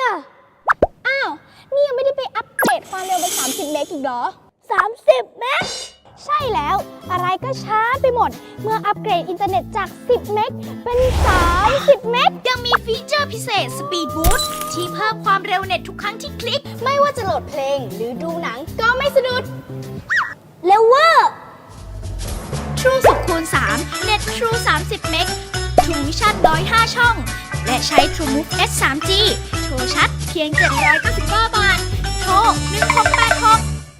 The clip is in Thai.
อะ อ้าว นี่ยังไม่ได้ไปอัปเกรดความเร็วเป็น30 เมกอีกเหรอ 30 เมกใช่แล้ว อะไรก็ช้าไปหมด เมื่ออัปเกรดอินเทอร์เน็ตจาก 10 เมกเป็น 30 เมกยังมีฟีเจอร์พิเศษ Speed Boost ที่เพิ่มความเร็วเน็ตทุกครั้งที่คลิก ไม่ว่าจะโหลดเพลงหรือดูหนังก็ไม่สะดุดแล้วว่าท True 10คูณ3เน็ต True 30 เมก True Vision 105 ช่อง และใช้ True Move S 3G โทรชัด เพียง 799 บาท